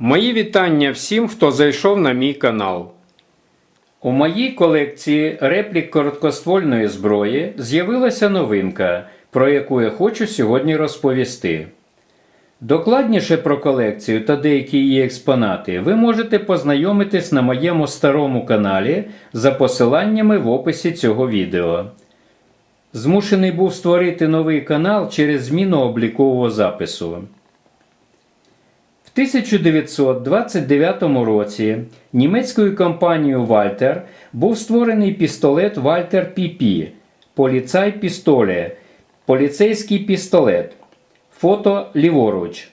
Мої вітання всім, хто зайшов на мій канал. У моїй колекції реплік короткоствольної зброї з'явилася новинка, про яку я хочу сьогодні розповісти. Докладніше про колекцію та деякі її експонати ви можете познайомитись на моєму старому каналі за посиланнями в описі цього відео. Змушений був створити новий канал через зміну облікового запису. В 1929 році німецькою компанією Вальтер був створений пістолет Вальтер ПП Поліцай пістоле, поліцейський пістолет. Фото ліворуч.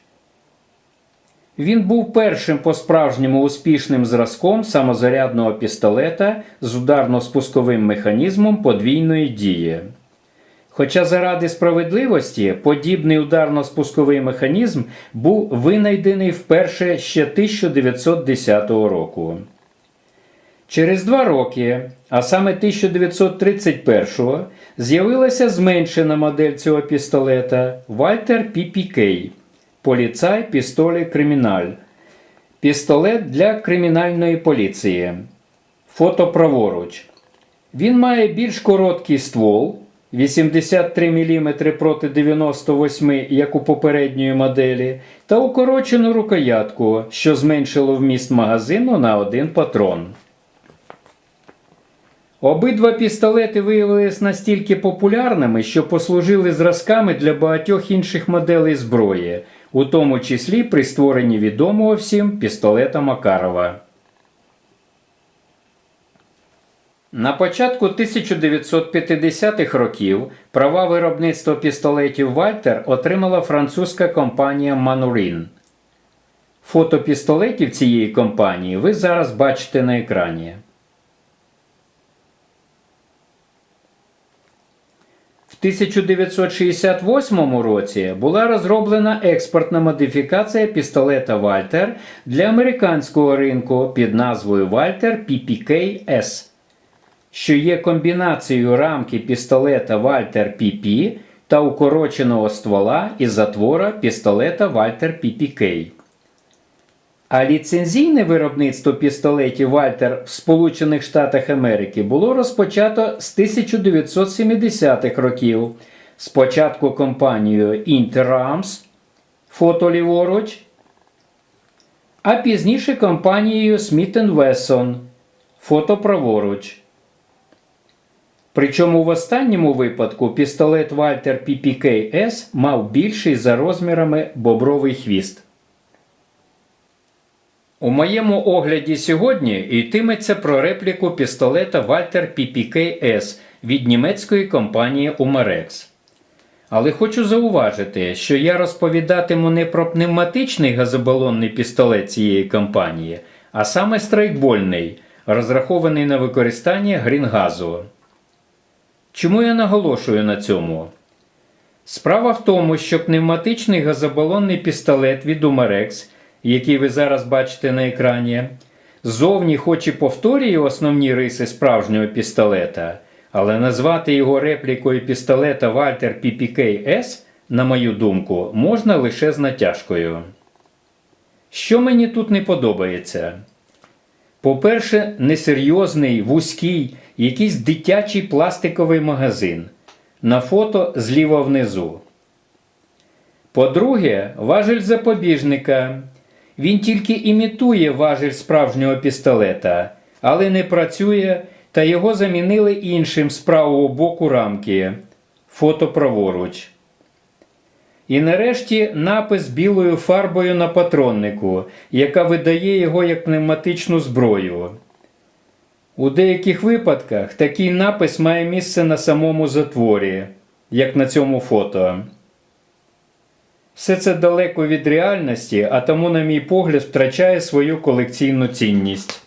Він був першим по-справжньому успішним зразком самозарядного пістолета з ударно-спусковим механізмом подвійної дії. Хоча заради справедливості подібний ударно-спусковий механізм був винайдений вперше ще 1910 року. Через два роки, а саме 1931-го, з'явилася зменшена модель цього пістолета Вальтер PPK Поліцай пістолі криміналь. Пістолет для кримінальної поліції. Фото праворуч. Він має більш короткий ствол 83 мм проти 98 як у попередньої моделі, та укорочену рукоятку, що зменшило вміст магазину на один патрон. Обидва пістолети виявилися настільки популярними, що послужили зразками для багатьох інших моделей зброї, у тому числі при створенні відомого всім пістолета Макарова. На початку 1950-х років права виробництва пістолетів Вальтер отримала французька компанія Manolin. Фото пістолетів цієї компанії ви зараз бачите на екрані. В 1968 році була розроблена експортна модифікація пістолета Вальтер для американського ринку під назвою Вальтер PPK S, що є комбінацією рамки пістолета Вальтер PP та укороченого ствола і затвора пістолета Вальтер PPK. А ліцензійне виробництво пістолетів Вальтер в Сполучених Штатах Америки було розпочато з 1970-х років. Спочатку компанією Interarms, фото ліворуч, а пізніше компанією Smith Wesson, фото праворуч. Причому в останньому випадку пістолет Вальтер PPK S мав більший за розмірами бобровий хвіст. У моєму огляді сьогодні йтиметься про репліку пістолета Walter PPK S від німецької компанії Umarex. Але хочу зауважити, що я розповідатиму не про пневматичний газобалонний пістолет цієї компанії, а саме страйкбольний, розрахований на використання грінгазу. Чому я наголошую на цьому? Справа в тому, що пневматичний газобалонний пістолет від Umarex – який ви зараз бачите на екрані, зовні хоч і повторює основні риси справжнього пістолета, але назвати його реплікою пістолета Walter PPK S, на мою думку, можна лише з натяжкою. Що мені тут не подобається? По-перше, несерйозний, вузький, якийсь дитячий пластиковий магазин. На фото зліва внизу. По-друге, важель запобіжника. Він тільки імітує важіль справжнього пістолета, але не працює, та його замінили іншим з правого боку рамки. Фото праворуч. І нарешті напис білою фарбою на патроннику, яка видає його як пневматичну зброю. У деяких випадках такий напис має місце на самому затворі, як на цьому фото. Все це далеко від реальності, а тому, на мій погляд, втрачає свою колекційну цінність.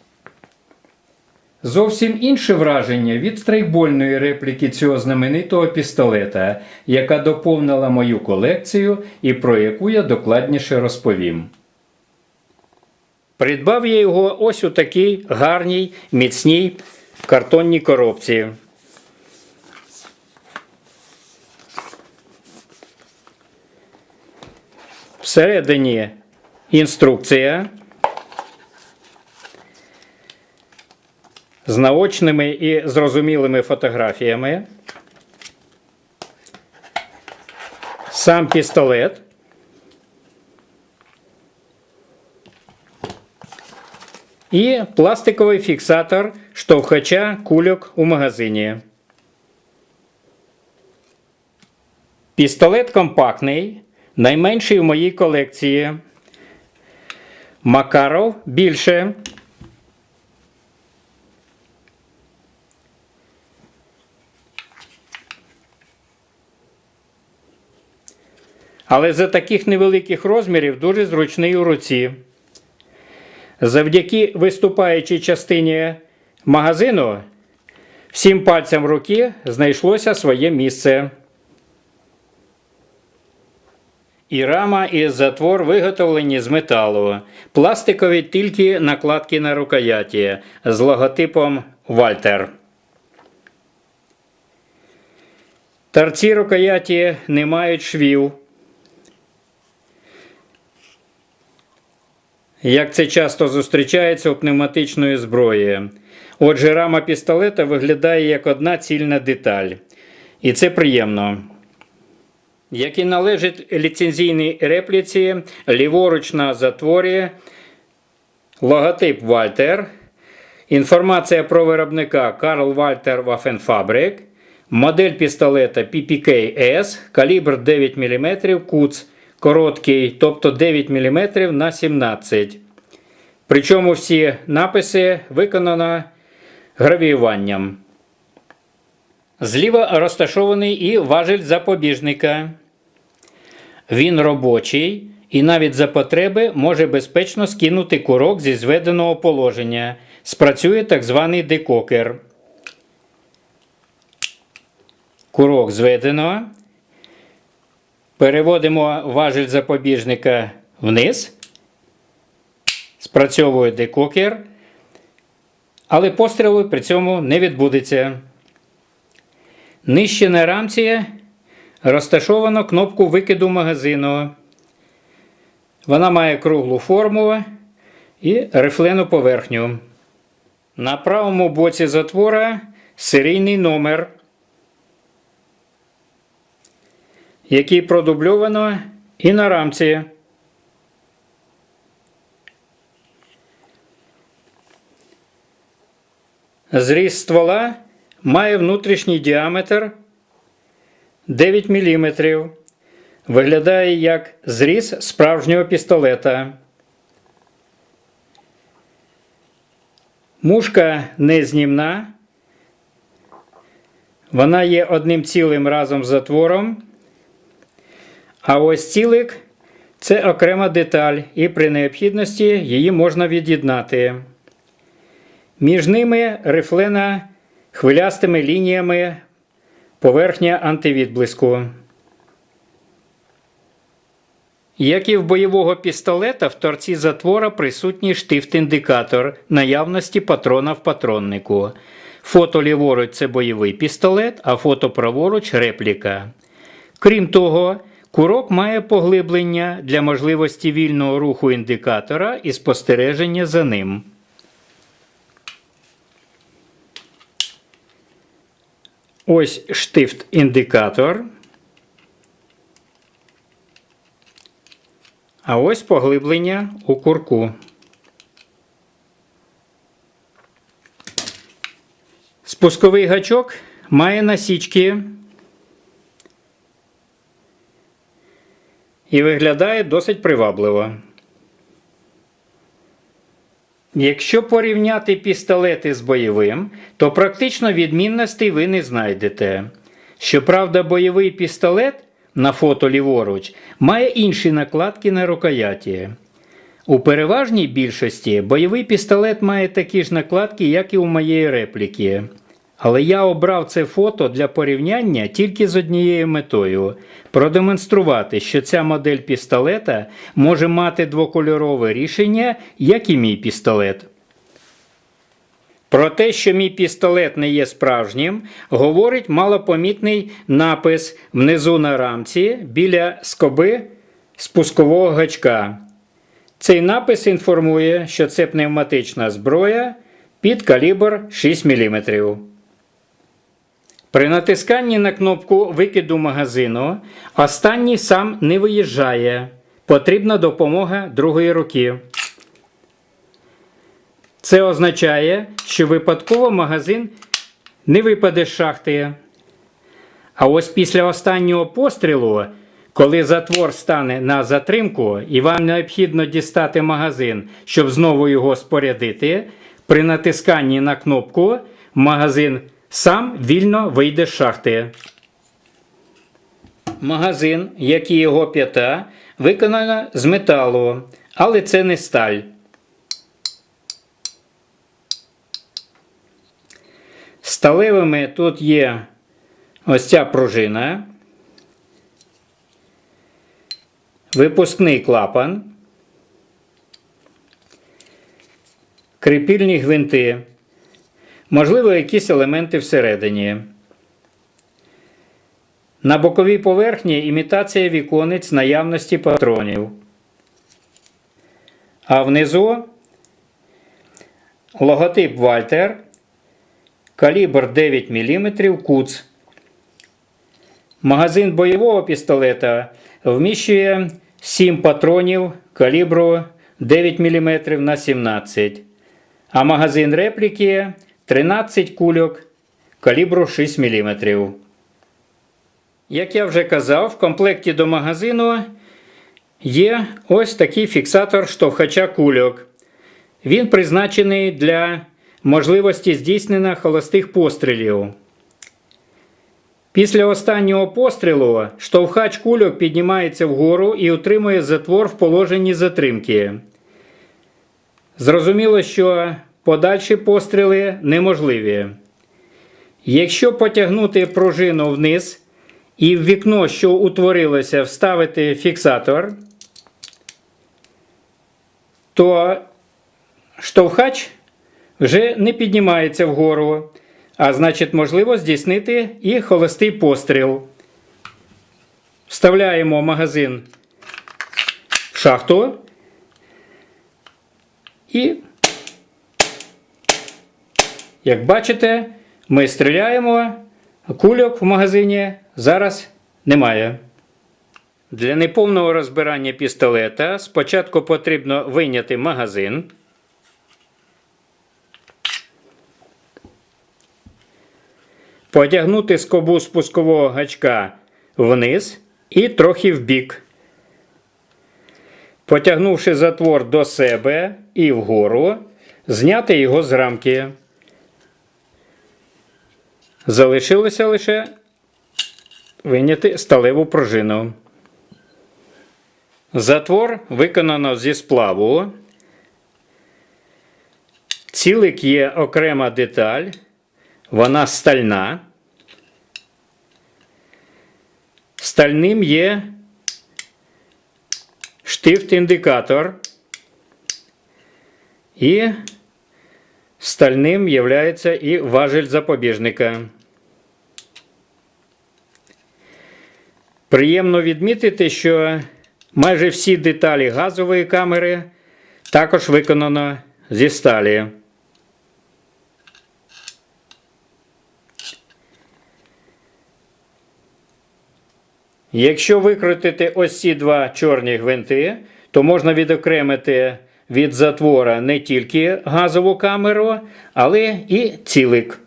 Зовсім інше враження від страйкбольної репліки цього знаменитого пістолета, яка доповнила мою колекцію і про яку я докладніше розповім. Придбав я його ось у такій гарній міцній картонній коробці. Всередині інструкція з наочними і зрозумілими фотографіями. Сам пістолет. І пластиковий фіксатор штовхача кульок у магазині. Пістолет компактний, найменший в моїй колекції. Макаров більше. Але за таких невеликих розмірів дуже зручний у руці. Завдяки виступаючій частині магазину всім пальцям руки знайшлося своє місце. І рама і затвор виготовлені з металу. Пластикові тільки накладки на рукояті з логотипом Вальтер. Торці рукояті не мають швів. Як це часто зустрічається у пневматичної зброї. Отже, рама пістолета виглядає як одна цільна деталь. І це приємно. Як і належить ліцензійній репліці, ліворуч на затворі логотип Вальтер, інформація про виробника Карл Вальтер Waffenfabrik, модель пістолета PPK-S, калібр 9 мм, куц короткий, тобто 9 мм на 17 Причому всі написи виконано гравіюванням. Зліва розташований і важель запобіжника. Він робочий і навіть за потреби може безпечно скинути курок зі зведеного положення. Спрацює так званий декокер. Курок зведено. Переводимо важель запобіжника вниз. Спрацьовує декокер. Але пострілу при цьому не відбудеться. Нижче на рамці розташовано кнопку викиду магазину. Вона має круглу форму і рифлену поверхню. На правому боці затвора серійний номер, який продубльовано і на рамці. Зріз ствола має внутрішній діаметр 9 мм. Виглядає як зріз справжнього пістолета. Мушка незнімна. Вона є одним цілим разом з затвором. А ось цілик це окрема деталь, і при необхідності її можна від'єднати. Між ними рифлена хвилястими лініями поверхня антивідблиску. Як і в бойового пістолета, в торці затвора присутній штифт-індикатор наявності патрона в патроннику. Фото ліворуч це бойовий пістолет, а фото праворуч репліка. Крім того, курок має поглиблення для можливості вільного руху індикатора і спостереження за ним. Ось штифт-індикатор. А ось поглиблення у курку. Спусковий гачок має насічки і виглядає досить привабливо. Якщо порівняти пістолети з бойовим, то практично відмінностей ви не знайдете. Щоправда, бойовий пістолет на фото ліворуч має інші накладки на рукояті. У переважній більшості бойовий пістолет має такі ж накладки, як і у моєї репліки. Але я обрав це фото для порівняння тільки з однією метою продемонструвати, що ця модель пістолета може мати двокольорове рішення, як і мій пістолет. Про те, що мій пістолет не є справжнім, говорить малопомітний напис внизу на рамці біля скоби спускового гачка. Цей напис інформує, що це пневматична зброя під калібр 6 мм. При натисканні на кнопку викиду магазину останній сам не виїжджає. Потрібна допомога другої руки. Це означає, що випадково магазин не випаде з шахти. А ось після останнього пострілу, коли затвор стане на затримку і вам необхідно дістати магазин, щоб знову його спорядити, при натисканні на кнопку магазин сам вільно вийде з шахти. Магазин, як і його п'ята, виконано з металу, але це не сталь. Сталевими тут є ось ця пружина, випускний клапан, кріпільні гвинти, можливо, якісь елементи всередині. На боковій поверхні імітація віконець наявності патронів. А внизу логотип Вальтер, калібр 9 мм куц. Магазин бойового пістолета вміщує 7 патронів калібру 9 мм на 17 а магазин репліки 13 кульок калібру 6 мм. Як я вже казав, в комплекті до магазину є ось такий фіксатор штовхача кульок. Він призначений для можливості здійснення холостих пострілів. Після останнього пострілу штовхач кульок піднімається вгору і утримує затвор в положенні затримки. Зрозуміло, що подальші постріли неможливі. Якщо потягнути пружину вниз і в вікно, що утворилося, вставити фіксатор, то штовхач вже не піднімається вгору, а значить, можливо здійснити і холостий постріл. Вставляємо магазин в шахту і, як бачите, ми стріляємо, кульок в магазині зараз немає. Для неповного розбирання пістолета спочатку потрібно вийняти магазин. Потягнути скобу спускового гачка вниз і трохи вбік. Потягнувши затвор до себе і вгору, зняти його з рамки. Залишилося лише виняти сталеву пружину. Затвор виконано зі сплаву. Цілик є окрема деталь. Вона стальна. Стальним є штифт-індикатор. І стальним є і важель запобіжника. Приємно відмітити, що майже всі деталі газової камери також виконано зі сталі. Якщо викрутити ось ці два чорні гвинти, то можна відокремити від затвора не тільки газову камеру, але і цілик.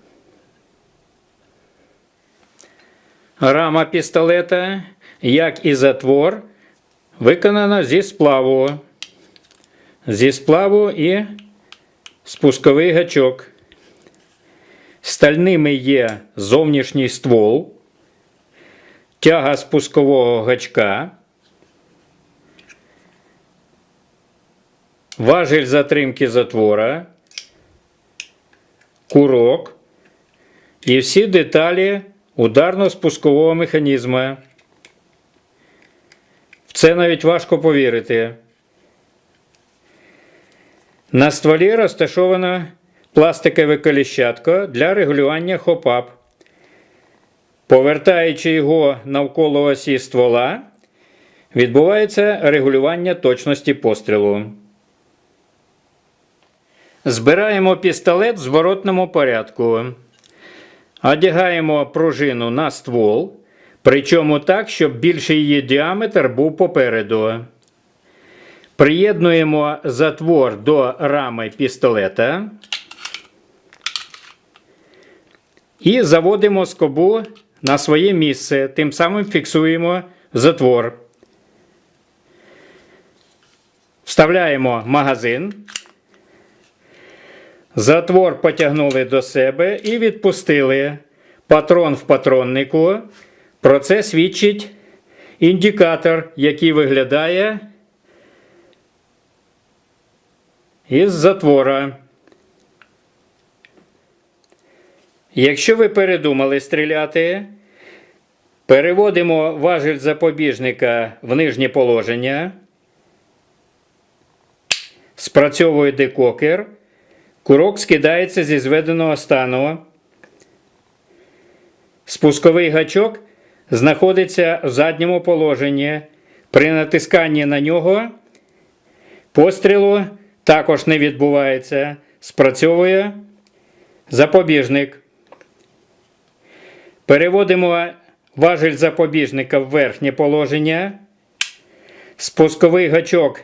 Рама пістолета, як і затвор, виконана зі сплаву. Зі сплаву і спусковий гачок. Стальними є зовнішній ствол, тяга спускового гачка, важель затримки затвора, курок і всі деталі ударно-спускового механізму. В це навіть важко повірити. На стволі розташована пластикове коліщатко для регулювання хопап. Повертаючи його навколо осі ствола, відбувається регулювання точності пострілу. Збираємо пістолет в зворотному порядку. Одягаємо пружину на ствол, причому так, щоб більший її діаметр був попереду. Приєднуємо затвор до рами пістолета і заводимо скобу на своє місце, тим самим фіксуємо затвор. Вставляємо магазин. Затвор потягнули до себе і відпустили. Патрон в патроннику. Про це свідчить індикатор, який виглядає із затвора. Якщо ви передумали стріляти, переводимо важіль запобіжника в нижнє положення. Спрацьовує декокер. Курок скидається зі зведеного стану. Спусковий гачок знаходиться в задньому положенні. При натисканні на нього пострілу також не відбувається. Спрацьовує запобіжник. Переводимо важіль запобіжника в верхнє положення. Спусковий гачок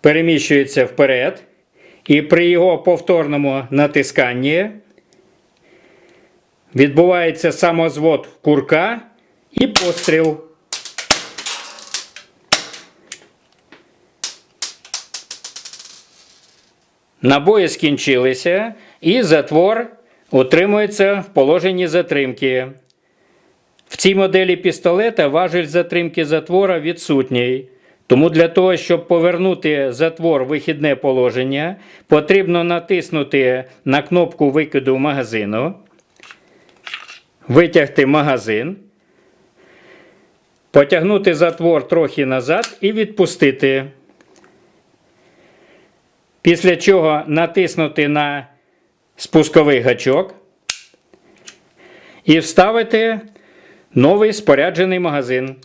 переміщується вперед. І при його повторному натисканні відбувається самозвод курка і постріл. Набої скінчилися, і затвор утримується в положенні затримки. В цій моделі пістолета важіль затримки затвора відсутній. Тому для того, щоб повернути затвор в вихідне положення, потрібно натиснути на кнопку викиду магазину, витягти магазин, потягнути затвор трохи назад і відпустити. Після чого натиснути на спусковий гачок і вставити новий споряджений магазин.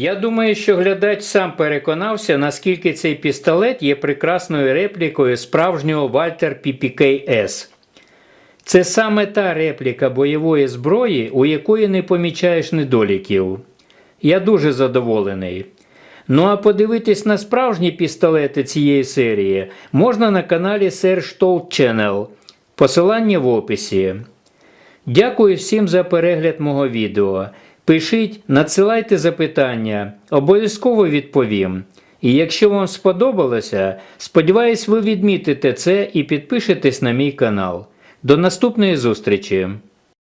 Я думаю, що глядач сам переконався, наскільки цей пістолет є прекрасною реплікою справжнього Walter PPK-S. Це саме та репліка бойової зброї, у якої не помічаєш недоліків. Я дуже задоволений. Ну а подивитись на справжні пістолети цієї серії можна на каналі Serge Told Channel. Посилання в описі. Дякую всім за перегляд мого відео. Пишіть, надсилайте запитання, обов'язково відповім. І якщо вам сподобалося, сподіваюсь, ви відмітите це і підпишетесь на мій канал. До наступної зустрічі!